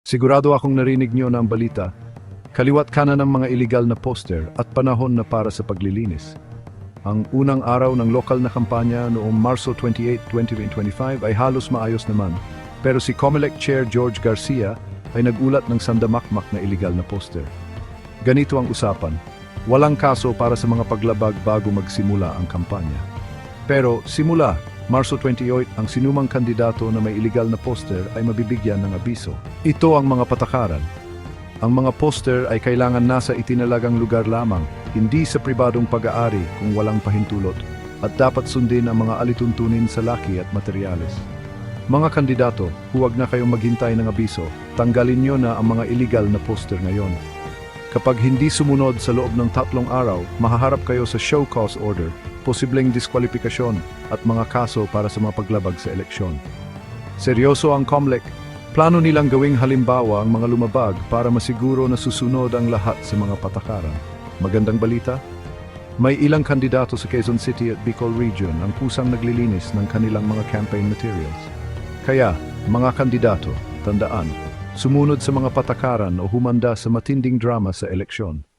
Sigurado akong narinig niyo na ang balita. Kaliwat kanan ng mga iligal na poster at panahon na para sa paglilinis. Ang unang araw ng lokal na kampanya noong Marso 28, 2025 ay halos maayos naman. Pero si Comelec Chair George Garcia ay nagulat ng sandamakmak na iligal na poster. Ganito ang usapan. Walang kaso para sa mga paglabag bago magsimula ang kampanya. Pero simula, Marso 28, ang sinumang kandidato na may iligal na poster ay mabibigyan ng abiso. Ito ang mga patakaran. Ang mga poster ay kailangan nasa itinalagang lugar lamang, hindi sa pribadong pag-aari kung walang pahintulot, at dapat sundin ang mga alituntunin sa laki at materyales. Mga kandidato, huwag na kayong maghintay ng abiso. Tanggalin nyo na ang mga illegal na poster ngayon. Kapag hindi sumunod sa loob ng tatlong araw, mahaharap kayo sa show cause order, posibleng diskwalifikasyon at mga kaso para sa mga paglabag sa eleksyon. Seryoso ang COMELEC. Plano nilang gawing halimbawa ang mga lumabag para masiguro na susunod ang lahat sa mga patakaran. Magandang balita? May ilang kandidato sa Quezon City at Bicol Region ang kusang naglilinis ng kanilang mga campaign materials. Kaya, mga kandidato, tandaan, sumunod sa mga patakaran o humanda sa matinding drama sa eleksyon.